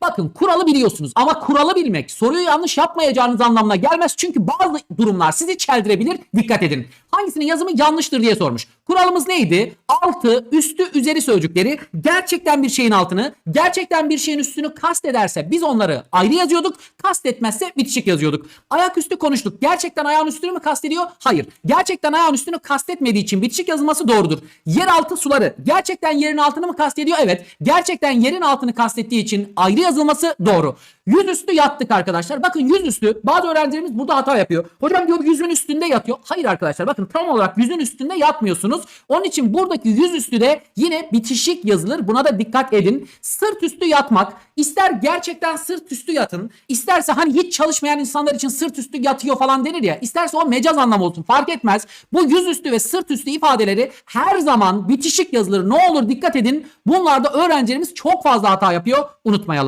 Bakın kuralı biliyorsunuz ama kuralı bilmek soruyu yanlış yapmayacağınız anlamına gelmez. Çünkü bazı durumlar sizi çeldirebilir. Dikkat edin. Hangisinin yazımı yanlıştır diye sormuş. Kuralımız neydi? Altı, üstü, üzeri sözcükleri gerçekten bir şeyin altını, gerçekten bir şeyin üstünü kast ederse biz onları ayrı yazıyorduk. Kast etmezse bitişik yazıyorduk. Ayaküstü konuştuk. Gerçekten ayağın üstünü mü kastediyor? Hayır. Gerçekten ayağın üstünü kastetmediği için bitişik yazılması doğrudur. Yeraltı suları gerçekten yerin altını mı kastediyor? Evet. Gerçekten yerin altını kastettiği için ayrı yazılması doğru. Yüzüstü yattık arkadaşlar. Bakın yüzüstü bazı öğrencilerimiz burada hata yapıyor. Hocam diyor yüzün üstünde yatıyor. Hayır arkadaşlar bakın tam olarak yüzün üstünde yatmıyorsunuz. Onun için buradaki yüzüstü de yine bitişik yazılır. Buna da dikkat edin. Sırt üstü yatmak. ister gerçekten sırt üstü yatın. isterse hani hiç çalışmayan insanlar için sırt üstü yatıyor falan denir ya. isterse o mecaz anlamı olsun fark etmez. Bu yüzüstü ve sırt üstü ifadeleri her zaman bitişik yazılır. Ne olur dikkat edin. Bunlarda öğrencilerimiz çok fazla hata yapıyor. Unutmayalım.